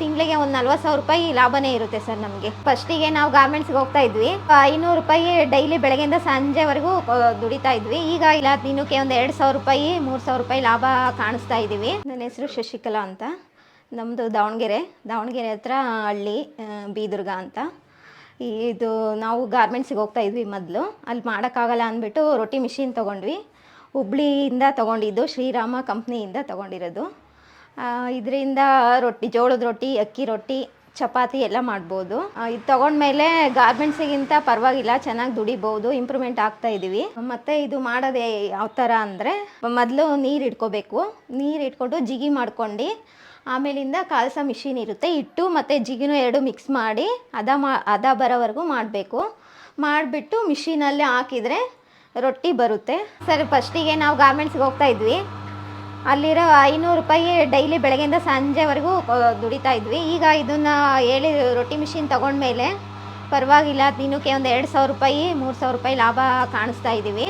ತಿಂಗಳಿಗೆ ಒಂದು ನಲ್ವತ್ತು ಸಾವಿರ ರೂಪಾಯಿ ಲಾಭನೇ ಇರುತ್ತೆ ಸರ್ ನಮಗೆ. ಫಸ್ಟಿಗೆ ನಾವು ಗಾರ್ಮೆಂಟ್ಸ್ಗೆ ಹೋಗ್ತಾ ಇದ್ವಿ. ಐನೂರು ರೂಪಾಯಿ ಡೈಲಿ ಬೆಳಗ್ಗೆಯಿಂದ ಸಂಜೆವರೆಗೂ ದುಡಿತಾ ಇದ್ವಿ. ಈಗ ಇಲ್ಲ, ದಿನಕ್ಕೆ ಒಂದು ಎರಡು ಸಾವಿರ ರೂಪಾಯಿ, ಮೂರು ಸಾವಿರ ರೂಪಾಯಿ ಲಾಭ ಕಾಣಿಸ್ತಾ ಇದ್ದೀವಿ. ನನ್ನ ಹೆಸರು ಶಶಿಕಲಾ ಅಂತ. ನಮ್ಮದು ದಾವಣಗೆರೆ. ದಾವಣಗೆರೆ ಹತ್ರ ಹಳ್ಳಿ ಬೀದುರ್ಗ ಅಂತ. ಇದು ನಾವು ಗಾರ್ಮೆಂಟ್ಸಿಗೆ ಹೋಗ್ತಾ ಇದ್ವಿ ಮೊದಲು. ಅಲ್ಲಿ ಮಾಡೋಕ್ಕಾಗಲ್ಲ ಅಂದ್ಬಿಟ್ಟು ರೊಟ್ಟಿ ಮಿಷಿನ್ ತೊಗೊಂಡ್ವಿ. ಹುಬ್ಳಿಯಿಂದ ತೊಗೊಂಡಿದ್ದು ಶ್ರೀರಾಮ ಕಂಪ್ನಿಯಿಂದ ತೊಗೊಂಡಿರೋದು. ಇದರಿಂದ ರೊಟ್ಟಿ, ಜೋಳದ ರೊಟ್ಟಿ, ಅಕ್ಕಿ ರೊಟ್ಟಿ, ಚಪಾತಿ ಎಲ್ಲ ಮಾಡ್ಬೋದು. ಇದು ತೊಗೊಂಡ್ಮೇಲೆ ಗಾರ್ಮೆಂಟ್ಸಿಗಿಂತ ಪರವಾಗಿಲ್ಲ, ಚೆನ್ನಾಗಿ ದುಡಿಬೋದು, ಇಂಪ್ರೂವ್ಮೆಂಟ್ ಆಗ್ತಾ ಇದ್ದೀವಿ ಮತ್ತು ಇದು ಮಾಡೋದೇ ಯಾವ ಥರ ಅಂದರೆ, ಮೊದಲು ನೀರು ಇಟ್ಕೋಬೇಕು. ನೀರು ಇಟ್ಕೊಂಡು ಜಿಗಿ ಮಾಡ್ಕೊಂಡು, ಆಮೇಲಿಂದ ಕಾಲ್ಸ ಮಿಷಿನ್ ಇರುತ್ತೆ. ಇಟ್ಟು ಮತ್ತು ಜಿಗಿನೂ ಎರಡು ಮಿಕ್ಸ್ ಮಾಡಿ, ಅದ ಮಾ, ಅದ ಬರೋವರೆಗೂ ಮಾಡಬೇಕು. ಮಾಡಿಬಿಟ್ಟು ಮಿಷಿನಲ್ಲೇ ಹಾಕಿದರೆ ರೊಟ್ಟಿ ಬರುತ್ತೆ. ಸರ್ ಫಸ್ಟಿಗೆ ನಾವು ಗಾರ್ಮೆಂಟ್ಸ್ಗೆ ಹೋಗ್ತಾ ಇದ್ವಿ. ಅಲ್ಲಿರೋ ಐನೂರು ರೂಪಾಯಿ ಡೈಲಿ ಬೆಳಗ್ಗೆಯಿಂದ ಸಂಜೆವರೆಗೂ ದುಡಿತಾ ಇದ್ವಿ. ಈಗ ಇದನ್ನು ಹೇಳಿ ರೊಟ್ಟಿ ಮಿಷಿನ್ ತೊಗೊಂಡ್ಮೇಲೆ ಪರವಾಗಿಲ್ಲ, ದಿನಕ್ಕೆ ಒಂದು ಎರಡು ಸಾವಿರ ರೂಪಾಯಿ, ಮೂರು ಸಾವಿರ ರೂಪಾಯಿ ಲಾಭ ಕಾಣಿಸ್ತಾ ಇದ್ದೀವಿ.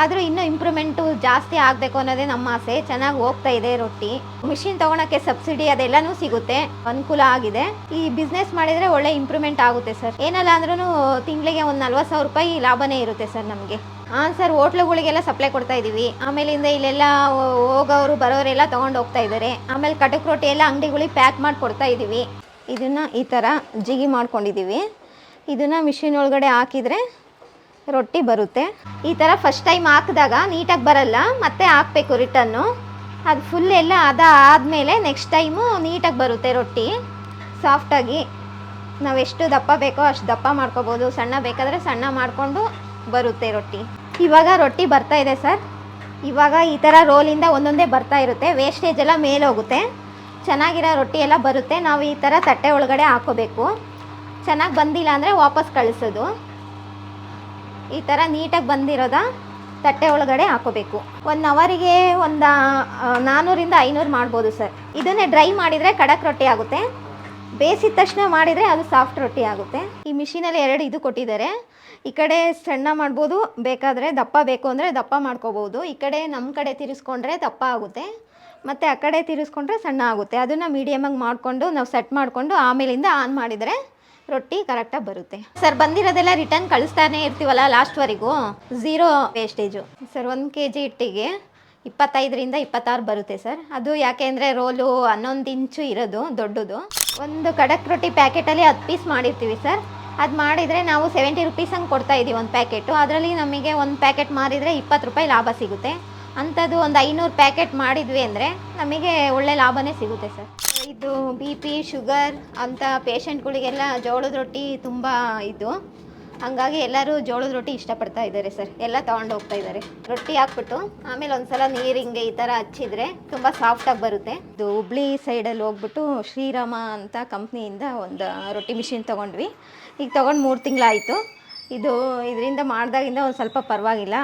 ಆದರೂ ಇನ್ನೂ ಇಂಪ್ರೂವ್ಮೆಂಟು ಜಾಸ್ತಿ ಆಗಬೇಕು ಅನ್ನೋದೇ ನಮ್ಮ ಆಸೆ. ಚೆನ್ನಾಗಿ ಹೋಗ್ತಾ ಇದೆ ರೊಟ್ಟಿ. ಮಿಷಿನ್ ತೊಗೊಳಕ್ಕೆ ಸಬ್ಸಿಡಿ ಅದೆಲ್ಲನೂ ಸಿಗುತ್ತೆ. ಅನುಕೂಲ ಆಗಿದೆ. ಈ ಬಿಸ್ನೆಸ್ ಮಾಡಿದರೆ ಒಳ್ಳೆ ಇಂಪ್ರೂವ್ಮೆಂಟ್ ಆಗುತ್ತೆ ಸರ್. ಏನಲ್ಲ ಅಂದ್ರೂ ತಿಂಗಳಿಗೆ ಒಂದು ನಲ್ವತ್ತು ಸಾವಿರ ರೂಪಾಯಿ ಲಾಭನೇ ಇರುತ್ತೆ ಸರ್ ನಮಗೆ. ಹಾಂ ಸರ್, ಹೋಟ್ಲುಗಳಿಗೆಲ್ಲ ಸಪ್ಲೈ ಕೊಡ್ತಾ ಇದ್ದೀವಿ ಆಮೇಲಿಂದ ಇಲ್ಲೆಲ್ಲ ಹೋಗೋರು, ಬರೋರೆಲ್ಲ ತೊಗೊಂಡು ಹೋಗ್ತಾ ಇದ್ದಾರೆ ಆಮೇಲೆ ಕಟಕ್ ರೊಟ್ಟಿ ಎಲ್ಲ ಅಂಗಡಿಗಳಿಗೆ ಪ್ಯಾಕ್ ಮಾಡಿ ಕೊಡ್ತಾ ಇದ್ದೀವಿ ಇದನ್ನು ಈ ಥರ ಜಿಗಿ ಮಾಡ್ಕೊಂಡಿದ್ದೀವಿ ಇದನ್ನು ಮಿಷಿನ್ ಒಳಗಡೆ ಹಾಕಿದರೆ ರೊಟ್ಟಿ ಬರುತ್ತೆ. ಈ ಥರ ಫಸ್ಟ್ ಟೈಮ್ ಹಾಕಿದಾಗ ನೀಟಾಗಿ ಬರಲ್ಲ, ಮತ್ತೆ ಹಾಕಬೇಕು ರಿಟನ್ನು ಅದು ಫುಲ್ ಎಲ್ಲ ಅದ ಆದಮೇಲೆ ನೆಕ್ಸ್ಟ್ ಟೈಮು ನೀಟಾಗಿ ಬರುತ್ತೆ ರೊಟ್ಟಿ. ಸಾಫ್ಟಾಗಿ ನಾವು ಎಷ್ಟು ದಪ್ಪ ಬೇಕೋ ಅಷ್ಟು ದಪ್ಪ ಮಾಡ್ಕೋಬೋದು. ಸಣ್ಣ ಬೇಕಾದರೆ ಸಣ್ಣ ಮಾಡಿಕೊಂಡು ಬರುತ್ತೆ ರೊಟ್ಟಿ. ಇವಾಗ ರೊಟ್ಟಿ ಬರ್ತಾ ಇದೆ ಸರ್. ಇವಾಗ ಈ ಥರ ರೋಲಿಂದ ಒಂದೊಂದೇ ಬರ್ತಾ ಇರುತ್ತೆ. ವೇಸ್ಟೇಜ್ ಎಲ್ಲ ಮೇಲೋಗುತ್ತೆ ಚೆನ್ನಾಗಿರೋ ರೊಟ್ಟಿ ಎಲ್ಲ ಬರುತ್ತೆ. ನಾವು ಈ ಥರ ತಟ್ಟೆ ಒಳಗಡೆ ಹಾಕೋಬೇಕು. ಚೆನ್ನಾಗಿ ಬಂದಿಲ್ಲ ಅಂದರೆ ವಾಪಸ್ ಕಳಿಸೋದು. ಈ ಥರ ನೀಟಾಗಿ ಬಂದಿರೋದ ತಟ್ಟೆ ಒಳಗಡೆ ಹಾಕೋಬೇಕು. ಒನ್ ಅವರಿಗೆ ಒಂದು ನಾನ್ನೂರಿಂದ ಐನೂರು ಮಾಡ್ಬೋದು ಸರ್. ಇದನ್ನೇ ಡ್ರೈ ಮಾಡಿದರೆ ಖಡಕ್ ರೊಟ್ಟಿ ಆಗುತ್ತೆ. ಬೇಯಿಸಿದ ತಕ್ಷಣ ಮಾಡಿದರೆ ಅದು ಸಾಫ್ಟ್ ರೊಟ್ಟಿ ಆಗುತ್ತೆ. ಈ ಮಿಷಿನಲ್ಲಿ ಎರಡು ಇದು ಕೊಟ್ಟಿದ್ದಾರೆ. ಈ ಕಡೆ ಸಣ್ಣ ಮಾಡ್ಬೋದು, ಬೇಕಾದರೆ ದಪ್ಪ ಬೇಕು ಅಂದರೆ ದಪ್ಪ ಮಾಡ್ಕೋಬೋದು. ಈ ಕಡೆ ನಮ್ಮ ಕಡೆ ತಿರ್ಸ್ಕೊಂಡ್ರೆ ದಪ್ಪ ಆಗುತ್ತೆ. ಮತ್ತು ಆ ಕಡೆ ತಿರ್ಸ್ಕೊಂಡ್ರೆ ಸಣ್ಣ ಆಗುತ್ತೆ. ಅದನ್ನು ಮೀಡಿಯಮಾಗಿ ಮಾಡಿಕೊಂಡು ನಾವು ಸೆಟ್ ಮಾಡಿಕೊಂಡು ಆಮೇಲಿಂದ ಆನ್ ಮಾಡಿದರೆ ರೊಟ್ಟಿ ಕರೆಕ್ಟಾಗಿ ಬರುತ್ತೆ. ಸರ್ ಬಂದಿರೋದೆಲ್ಲ ರಿಟರ್ನ್ ಕಳಿಸ್ತಾನೆ ಇರ್ತೀವಲ್ಲ ಲಾಸ್ಟ್ವರೆಗೂ ಝೀರೋ ವೇಸ್ಟೇಜು ಸರ್ ಒಂದು ಕೆ ಜಿ ಹಿಟ್ಟಿಗೆ ಇಪ್ಪತ್ತೈದರಿಂದ ಇಪ್ಪತ್ತಾರು ಬರುತ್ತೆ ಸರ್. ಅದು ಯಾಕೆ ಅಂದರೆ ರೋಲು ಹನ್ನೊಂದು ಇಂಚು ಇರೋದು, ದೊಡ್ಡದು. ಒಂದು ಖಡಕ್ ರೊಟ್ಟಿ ಪ್ಯಾಕೆಟಲ್ಲಿ ಹತ್ತು ಪೀಸ್ ಮಾಡಿರ್ತೀವಿ ಸರ್. ಅದು ಮಾಡಿದರೆ ನಾವು ಸೆವೆಂಟಿ ರುಪೀಸ್ ಹಂಗೆ ಕೊಡ್ತಾ ಇದ್ದೀವಿ ಒಂದು ಪ್ಯಾಕೆಟು. ಅದರಲ್ಲಿ ನಮಗೆ ಒಂದು ಪ್ಯಾಕೆಟ್ ಮಾರಿದರೆ ಇಪ್ಪತ್ತು ರೂಪಾಯಿ ಲಾಭ ಸಿಗುತ್ತೆ. ಅಂಥದ್ದು ಒಂದು ಐನೂರು ಪ್ಯಾಕೆಟ್ ಮಾಡಿದ್ವಿ ಅಂದರೆ ನಮಗೆ ಒಳ್ಳೆ ಲಾಭನೇ ಸಿಗುತ್ತೆ ಸರ್. ಇದು ಬಿ ಪಿ ಶುಗರ್ ಅಂಥ ಪೇಷಂಟ್ಗಳಿಗೆಲ್ಲ ಜೋಳದ ರೊಟ್ಟಿ ತುಂಬ ಇದು. ಹಂಗಾಗಿ ಎಲ್ಲರೂ ಜೋಳದ ರೊಟ್ಟಿ ಇಷ್ಟಪಡ್ತಾ ಇದ್ದಾರೆ ಸರ್. ಎಲ್ಲ ತಗೊಂಡು ಹೋಗ್ತಾ ಇದ್ದಾರೆ. ರೊಟ್ಟಿ ಹಾಕ್ಬಿಟ್ಟು ಆಮೇಲೆ ಒಂದ್ಸಲ ನೀರು ಹಿಂಗೆ ಈ ಥರ ಹಚ್ಚಿದ್ರೆ ತುಂಬ ಸಾಫ್ಟಾಗಿ ಬರುತ್ತೆ. ಇದು ಹುಬ್ಳಿ ಸೈಡಲ್ಲಿ ಹೋಗ್ಬಿಟ್ಟು ಶ್ರೀರಾಮ ಅಂತ ಕಂಪ್ನಿಯಿಂದ ಒಂದು ರೊಟ್ಟಿ ಮಿಷಿನ್ ತೊಗೊಂಡ್ವಿ. ಈಗ ತೊಗೊಂಡು ಮೂರು ತಿಂಗಳಾಯಿತು. ಇದು ಇದರಿಂದ ಮಾಡಿದಾಗಿಂದ ಒಂದು ಸ್ವಲ್ಪ ಪರವಾಗಿಲ್ಲ.